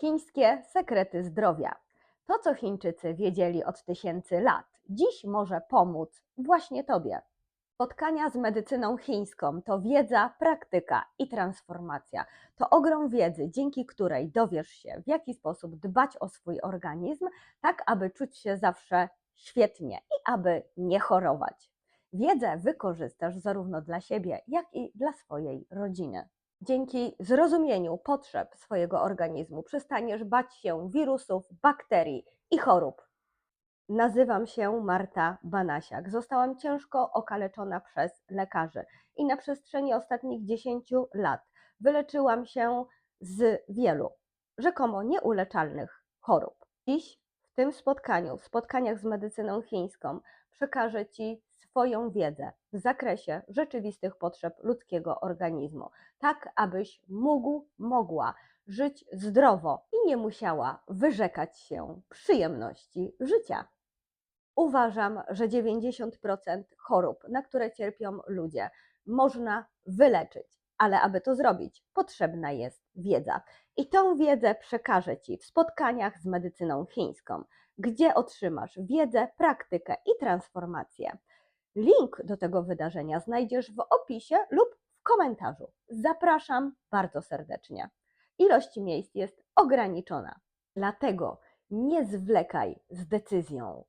Chińskie sekrety zdrowia. To, co Chińczycy wiedzieli od tysięcy lat, dziś może pomóc właśnie Tobie. Spotkania z medycyną chińską to wiedza, praktyka i transformacja. To ogrom wiedzy, dzięki której dowiesz się, w jaki sposób dbać o swój organizm, tak aby czuć się zawsze świetnie i aby nie chorować. Wiedzę wykorzystasz zarówno dla siebie, jak i dla swojej rodziny. Dzięki zrozumieniu potrzeb swojego organizmu przestaniesz bać się wirusów, bakterii i chorób. Nazywam się Marta Banasiak. Zostałam ciężko okaleczona przez lekarzy i na przestrzeni ostatnich 10 lat wyleczyłam się z wielu rzekomo nieuleczalnych chorób. Dziś w tym spotkaniu, w spotkaniach z medycyną chińską, przekażę Ci swoją wiedzę w zakresie rzeczywistych potrzeb ludzkiego organizmu, tak abyś mógł, mogła żyć zdrowo i nie musiała wyrzekać się przyjemności życia. Uważam, że 90% chorób, na które cierpią ludzie, można wyleczyć, ale aby to zrobić, potrzebna jest wiedza. I tą wiedzę przekażę Ci w spotkaniach z medycyną chińską, gdzie otrzymasz wiedzę, praktykę i transformację. Link do tego wydarzenia znajdziesz w opisie lub w komentarzu. Zapraszam bardzo serdecznie. Ilość miejsc jest ograniczona, dlatego nie zwlekaj z decyzją.